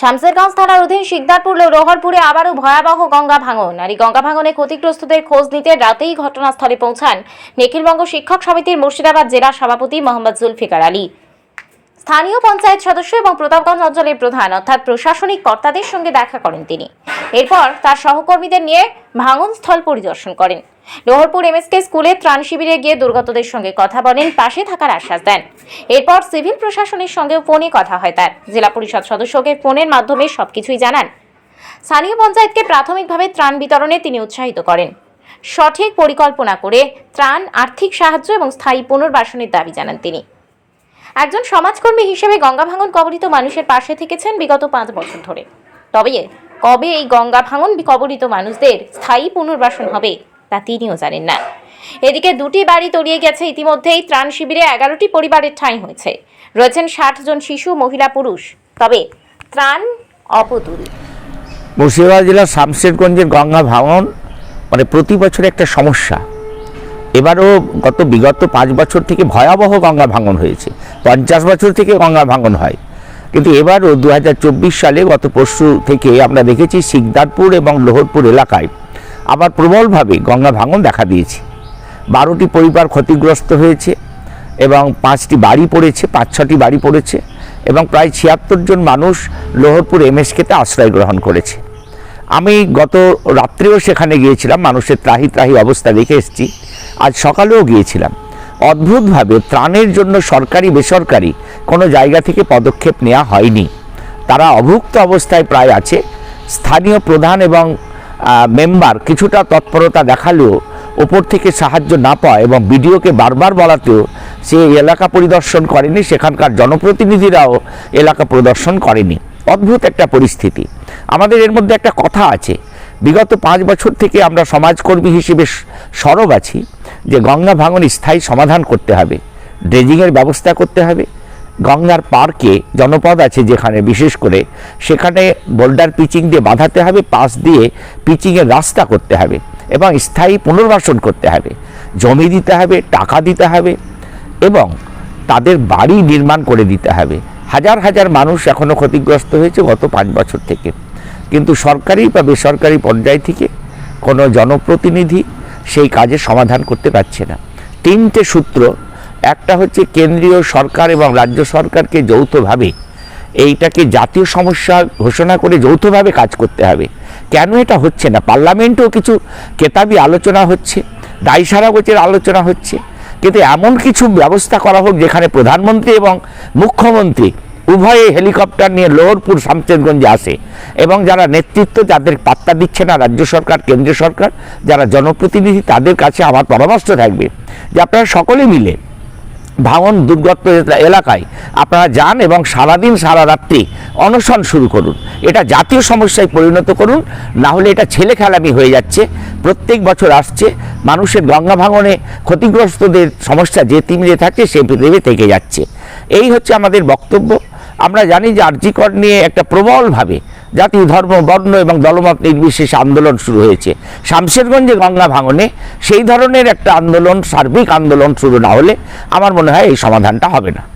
শামসেরগঞ্জ থানার অধীন শিকদারপুর ও রোহরপুরে আবারও ভয়াবহ গঙ্গা ভাঙন। আর এই গঙ্গা ভাঙনে ক্ষতিগ্রস্তদের খোঁজ নিতে রাতেই ঘটনাস্থলে পৌঁছান নিখিলবঙ্গ শিক্ষক সমিতির মুর্শিদাবাদ জেলা সভাপতি মোহাম্মদ জুলফিকার আলী। স্থানীয় পঞ্চায়েত সদস্য এবং প্রতাপগঞ্জ অঞ্চলের প্রধান, অর্থাৎ প্রশাসনিক কর্তাদের সঙ্গে দেখা করেন তিনি। এরপর তার সহকর্মীদের নিয়ে ভাঙন স্থল পরিদর্শন করেন। লোহরপুর এমএসকে স্কুলে ত্রাণ শিবিরে গিয়ে দুর্গতদের সঙ্গে কথা বলেন, পাশে থাকার আশ্বাস দেন। এরপর সিভিল প্রশাসনের সঙ্গেও ফোনে কথা হয় তার। জেলা পরিষদ সদস্যকে ফোনের মাধ্যমে সবকিছুই জানান। স্থানীয় পঞ্চায়েতকে প্রাথমিকভাবে ত্রাণ বিতরণে তিনি উৎসাহিত করেন। সঠিক পরিকল্পনা করে ত্রাণ, আর্থিক সাহায্য এবং স্থায়ী পুনর্বাসনের দাবি জানান তিনি। একজন সমাজকর্মী হিসেবে গঙ্গা ভাঙন কবলিত মানুষের পাশে থেকেছেন বিগত পাঁচ বছর ধরে। তবে কবে এই গঙ্গা ভাঙন কবলিত মানুষদের স্থায়ী পুনর্বাসন হবে তা তিনিও জানেন না। এদিকে দুটি বাড়ি তলিয়ে গেছে ইতিমধ্যেই, ত্রাণ শিবিরে এগারোটি পরিবারের ঠাঁই হয়েছে। রয়েছেন ষাট জন শিশু, মহিলা, পুরুষ। তবে ত্রাণ অপতুল। মুর্শিদাবাদ জেলার শামশেরগঞ্জের গঙ্গা ভাঙন মানে প্রতি বছর একটা সমস্যা। এবারও গত বিগত পাঁচ বছর থেকে ভয়াবহ গঙ্গা ভাঙন হয়েছে। পঞ্চাশ বছর থেকে গঙ্গা ভাঙন হয়। কিন্তু এবারও দু হাজার চব্বিশ সালে গত পরশু থেকে আমরা দেখেছি শিকদারপুর এবং লোহরপুর এলাকায় আবার প্রবলভাবে গঙ্গা ভাঙন দেখা দিয়েছে। বারোটি পরিবার ক্ষতিগ্রস্ত হয়েছে এবং পাঁচটি বাড়ি পড়েছে, পাঁচ ছটি বাড়ি পড়েছে এবং প্রায় ছিয়াত্তর জন মানুষ লোহরপুর এমএসকেতে আশ্রয় গ্রহণ করেছে। আমি গত রাত্রেও সেখানে গিয়েছিলাম, মানুষের ত্রাহি ত্রাহি অবস্থা দেখে এসেছি। আজ সকালেও গিয়েছিলাম। অদ্ভুতভাবে ত্রাণের জন্য সরকারি, বেসরকারি কোনো জায়গা থেকে পদক্ষেপ নেওয়া হয়নি। তারা অভুক্ত অবস্থায় প্রায় আছে। স্থানীয় প্রধান এবং মেম্বার কিছুটা তৎপরতা দেখালেও ওপর থেকে সাহায্য না পাওয়া এবং বিডিওকে বারবার বলাতেও সে এলাকা পরিদর্শন করেনি, সেখানকার জনপ্রতিনিধিরাও এলাকা পরিদর্শন করেনি। অদ্ভুত একটা পরিস্থিতি। আমাদের এর মধ্যে একটা কথা আছে। বিগত পাঁচ বছর থেকে আমরা সমাজকর্মী হিসেবে সরব আছি। যে গঙ্গা ভাঙন স্থায়ী সমাধান করতে হবে ড্রেজিংয়ের ব্যবস্থা করতে হবে। গঙ্গার পার্কে জনপদ আছে যেখানে বিশেষ করে সেখানে বোল্ডার পিচিং দিয়ে বাঁধাতে হবে, পাশ দিয়ে পিচিংয়ের রাস্তা করতে হবে এবং স্থায়ী পুনর্বাসন করতে হবে। জমি দিতে হবে, টাকা দিতে হবে এবং তাদের বাড়ি নির্মাণ করে দিতে হবে। হাজার হাজার মানুষ এখনও ক্ষতিগ্রস্ত হয়েছে গত পাঁচ বছর থেকে। কিন্তু সরকারি বা বেসরকারি পর্যায় থেকে কোনো জনপ্রতিনিধি সেই কাজের সমাধান করতে পারছে না। তিনটে সূত্র, একটা হচ্ছে কেন্দ্রীয় সরকার এবং রাজ্য সরকারকে যৌথভাবে, এইটাকে জাতীয় সমস্যা ঘোষণা করে যৌথভাবে কাজ করতে হবে। কেন এটা হচ্ছে না? পার্লামেন্টেও কিছু কেতাবি আলোচনা হচ্ছে দায়সারা গোচের আলোচনা হচ্ছে। কিন্তু এমন কিছু ব্যবস্থা করা হোক যেখানে প্রধানমন্ত্রী এবং মুখ্যমন্ত্রী উভয়ে হেলিকপ্টার নিয়ে লোহরপুর শামশেরগঞ্জে আসে এবং যারা নেতৃত্ব যাদের পাত্তা দিচ্ছে না রাজ্য সরকার কেন্দ্রীয় সরকার, যারা জনপ্রতিনিধি তাদের কাছে আমার পরামর্শ থাকবে যে আপনারা সকলে মিলে ভাঙন দুর্গত এলাকায় আপনারা যান এবং সারাদিন, সারা রাত্রি অনশন শুরু করুন। এটা জাতীয় সমস্যায় পরিণত করুন, না হলে এটা ছেলে খেলামি হয়ে যাচ্ছে। প্রত্যেক বছর আসছে, মানুষের গঙ্গা ভাঙনে ক্ষতিগ্রস্তদের সমস্যা যে তিমিরে থাকছে সে পৃথিবী থেকে যাচ্ছে। এই হচ্ছে আমাদের বক্তব্য। আমরা জানি যে আর্যিকর নিয়ে একটা প্রবলভাবে জাতি, ধর্ম, বর্ণ এবং দলমত নির্বিশেষে আন্দোলন শুরু হয়েছে। শামশেরগঞ্জে গঙ্গা ভাঙনে সেই ধরনের একটা আন্দোলন, সার্বিক আন্দোলন শুরু না হলে আমার মনে হয় এই সমাধানটা হবে না।